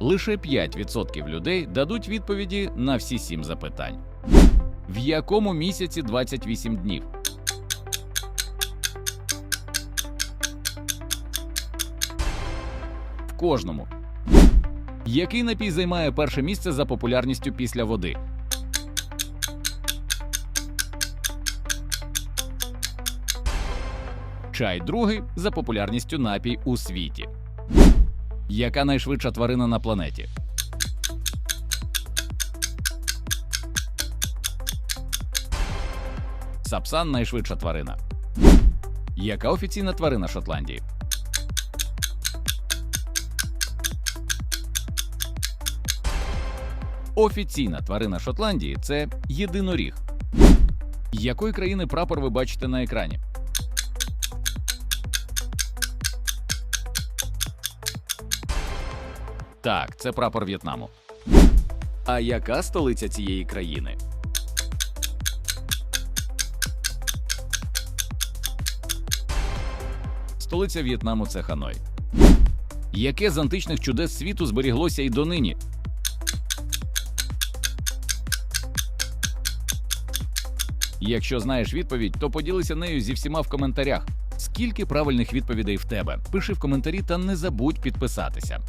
Лише 5% людей дадуть відповіді на всі сім запитань. В якому місяці 28 днів? В кожному. Який напій займає перше місце за популярністю після води? Чай другий за популярністю напій у світі. Яка найшвидша тварина на планеті? Сапсан найшвидша тварина. Яка офіційна тварина Шотландії? Офіційна тварина Шотландії це єдиноріг. Якої країни прапор ви бачите на екрані? Так, це прапор В'єтнаму. А яка столиця цієї країни? Столиця В'єтнаму це Ханой. Яке з античних чудес світу зберіглося і донині? Якщо знаєш відповідь, то поділися нею зі всіма в коментарях. Скільки правильних відповідей в тебе? Пиши в коментарі та не забудь підписатися.